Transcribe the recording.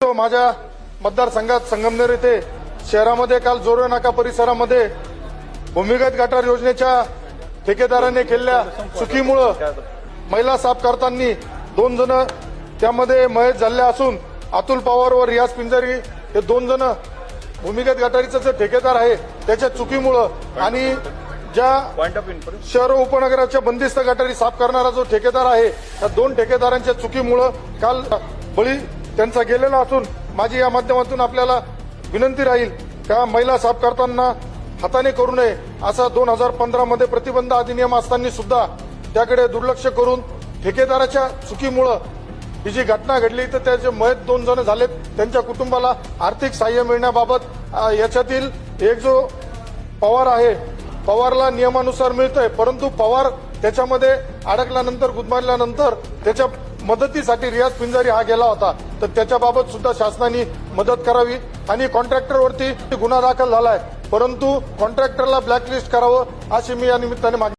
तो माझ्या मतदारसंघात संगमनेर येथे शहरामध्ये काल जोरो नाका परिसरामध्ये भूमिगत गटार योजनेच्या ठेकेदाराने केलेल्या चुकीमुळं महिला साफ करताना दोन जण त्यामध्ये मयत झाले असून अतुल पवार व रियाज पिंजारी हे दोन जण भूमिगत गटारीचं जे ठेकेदार आहे त्याच्या चुकीमुळं आणि ज्या शहर उपनगराच्या बंदिस्त गटारी साफ करणारा जो ठेकेदार आहे त्या दोन ठेकेदारांच्या चुकीमुळं काल बळी त्यांचा गेलेला असून माझी या माध्यमातून आपल्याला विनंती राहील का महिला साफ करताना हाताने करू नये असा दोन हजार पंधरामध्ये प्रतिबंध अधिनियम असताना सुद्धा त्याकडे दुर्लक्ष करून ठेकेदाराच्या चुकीमुळं ही जी घटना घडली तर त्याचे मयत दोन जण झालेत. त्यांच्या कुटुंबाला आर्थिक सहाय्य मिळण्याबाबत याच्यातील एक जो पवार आहे पवारला नियमानुसार मिळतंय परंतु पवार त्याच्यामध्ये अडकल्यानंतर गुदमारल्यानंतर त्याच्या मदतीसाठी रियाज पिंजारी हा गेला होता. तर त्याच्याबाबत सुद्धा शासनाने मदत करावी आणि कॉन्ट्रॅक्टरवरती गुन्हा दाखल झालाय. परंतु कॉन्ट्रॅक्टरला ब्लॅकलिस्ट करावं अशी मी या निमित्ताने मागणी